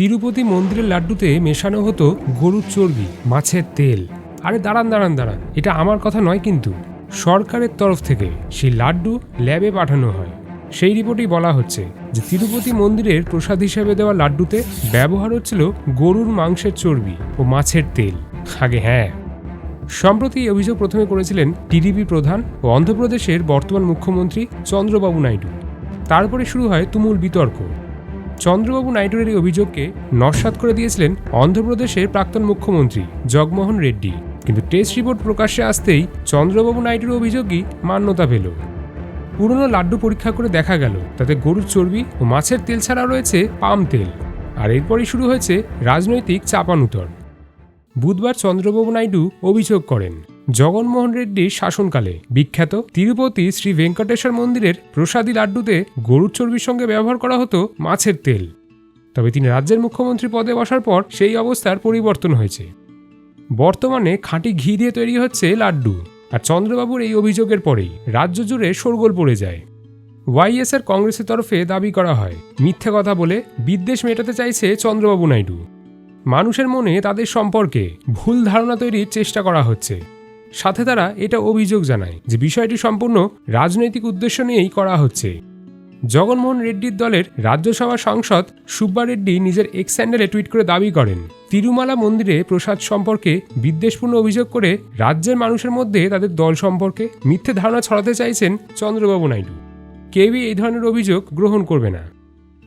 তিরুপতি মন্দিরের লাড্ডুতে মেশানো হতো গরুর চর্বি, মাছের তেল। আরে দাঁড়ান দাঁড়ান দাঁড়ান, এটা আমার কথা নয় কিন্তু। সরকারের তরফ থেকে সেই লাড্ডু ল্যাবে পাঠানো হয়। সেই রিপোর্টেই বলা হচ্ছে যে তিরুপতি মন্দিরের প্রসাদ হিসেবে দেওয়া লাড্ডুতে ব্যবহার হচ্ছিল গরুর মাংসের চর্বি ও মাছের তেল। আগে হ্যাঁ। সম্প্রতি এই অভিযোগ প্রথমে করেছিলেন টিডিপি প্রধান ও অন্ধ্রপ্রদেশের বর্তমান মুখ্যমন্ত্রী চন্দ্রবাবু নাইডু। তারপরে শুরু হয় তুমুল বিতর্ক। চন্দ্রবাবু নাইডুর এই অভিযোগকে নস্বাত করে দিয়েছিলেন অন্ধ্রপ্রদেশের প্রাক্তন মুখ্যমন্ত্রী জগমোহন রেড্ডি। কিন্তু টেস্ট রিপোর্ট প্রকাশ্যে আসতেই চন্দ্রবাবু নাইডুর অভিযোগই মান্যতা পেল। পুরনো লাড্ডু পরীক্ষা করে দেখা গেল, তাতে গরুর চর্বি ও মাছের তেল ছাড়া রয়েছে পাম তেল। আর এরপরই শুরু হয়েছে রাজনৈতিক চাপানুতর। বুধবার চন্দ্রবাবু নাইডু অভিযোগ করেন। জগনমোহন রেড্ডির শাসনকালে বিখ্যাত তিরুপতি শ্রী ভেঙ্কটেশ্বর মন্দিরের প্রসাদী লাড্ডুতে গরুর চর্বির সঙ্গে ব্যবহার করা হতো মাছের তেল। তবে তিনি রাজ্যের মুখ্যমন্ত্রী পদে বসার পর সেই অবস্থার পরিবর্তন হয়েছে। বর্তমানে খাঁটি ঘি দিয়ে তৈরি হচ্ছে লাড্ডু আর চন্দ্রবাবুর এই অভিযোগের পরেই রাজ্য জুড়ে শোরগোল পড়ে যায়। ওয়াইএসআর কংগ্রেসের তরফে দাবি করা হয়, মিথ্যে কথা বলে বিদ্বেষ মেটাতে চাইছে চন্দ্রবাবু নাইডু। মানুষের মনে তাদের সম্পর্কে ভুল ধারণা তৈরির চেষ্টা করা হচ্ছে। সাথে তারা এটা অভিযোগ জানায় যে বিষয়টি সম্পূর্ণ রাজনৈতিক উদ্দেশ্য নিয়েই করা হচ্ছে। জগনমোহন রেড্ডির দলের রাজ্যসভা সাংসদ সুব্বা রেড্ডি নিজের এক্স স্যান্ডেলে টুইট করে দাবি করেন, তিরুমালা মন্দিরে প্রসাদ সম্পর্কে বিদ্বেষপূর্ণ অভিযোগ করে রাজ্যের মানুষের মধ্যে তাদের দল সম্পর্কে মিথ্যে ধারণা ছড়াতে চাইছেন চন্দ্রবাবু নাইডু। কেউই এই ধরনের অভিযোগ গ্রহণ করবে না।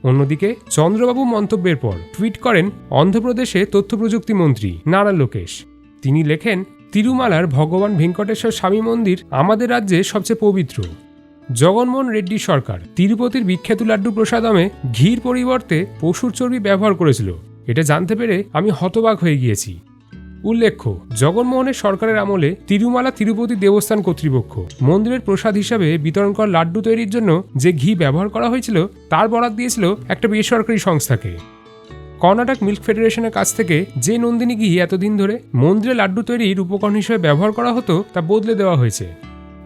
অন্যদিকে চন্দ্রবাবু মন্তব্যের পর টুইট করেন, অন্ধ্রপ্রদেশে তথ্য প্রযুক্তি মন্ত্রী নারা লোকেশ। তিনি লেখেন তিরুমালার ভগবান ভেঙ্কটেশ্বর স্বামী মন্দির আমাদের রাজ্যে সবচেয়ে পবিত্র। জগনমোহন রেড্ডি সরকার তিরুপতির বিখ্যাত লাড্ডু প্রসাদমে ঘির পরিবর্তে পশুর চর্বি ব্যবহার করেছিল। এটা জানতে পেরে আমি হতবাক হয়ে গিয়েছি। উল্লেখ্য, জগনমোহনের সরকারের আমলে তিরুমালা তিরুপতি দেবস্থান কর্তৃপক্ষ মন্দিরের প্রসাদ হিসাবে বিতরণ করা লাড্ডু তৈরির জন্য যে ঘি ব্যবহার করা হয়েছিল, তার বরাদ দিয়েছিল একটা বেসরকারি সংস্থাকে। কর্ণাটক মিল্ক ফেডারেশনের কাছ থেকে যে নন্দিনী ঘি এতদিন ধরে মন্দিরে লাড্ডু তৈরির উপকরণ হিসেবে ব্যবহার করা হতো, তা বদলে দেওয়া হয়েছে।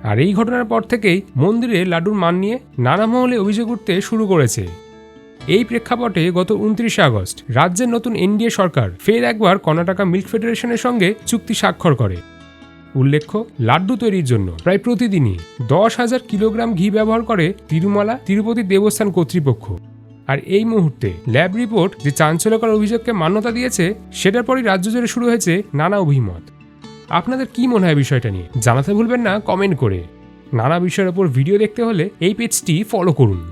আর এই ঘটনার পর থেকেই মন্দিরে লাড্ডুর মান নিয়ে নানা মহলে অভিযোগ উঠতে শুরু করেছে। এই প্রেক্ষাপটে গত উনত্রিশে আগস্ট রাজ্যের নতুন এনডিএ সরকার ফের একবার কর্ণাটকা মিল্ক ফেডারেশনের সঙ্গে চুক্তি স্বাক্ষর করে। উল্লেখ্য, লাড্ডু তৈরির জন্য প্রায় প্রতিদিনই দশ হাজার কিলোগ্রাম ঘি ব্যবহার করে তিরুমালা, তিরুপতি দেবস্থান কর্তৃপক্ষ। আর এই মুহূর্তে ল্যাব রিপোর্ট যে চাঞ্চল্যকর অভিযোগকে মান্যতা দিয়েছে, সেটার পরই রাজ্য জুড়ে শুরু হয়েছে নানা অভিমত। আপনাদের কি মনে হয় বিষয়টা নিয়ে? জানাতে ভুলবেন না, কমেন্ট করে। নানা বিষয়ের ওপর ভিডিও দেখতে হলে এই পেজটি ফলো করুন।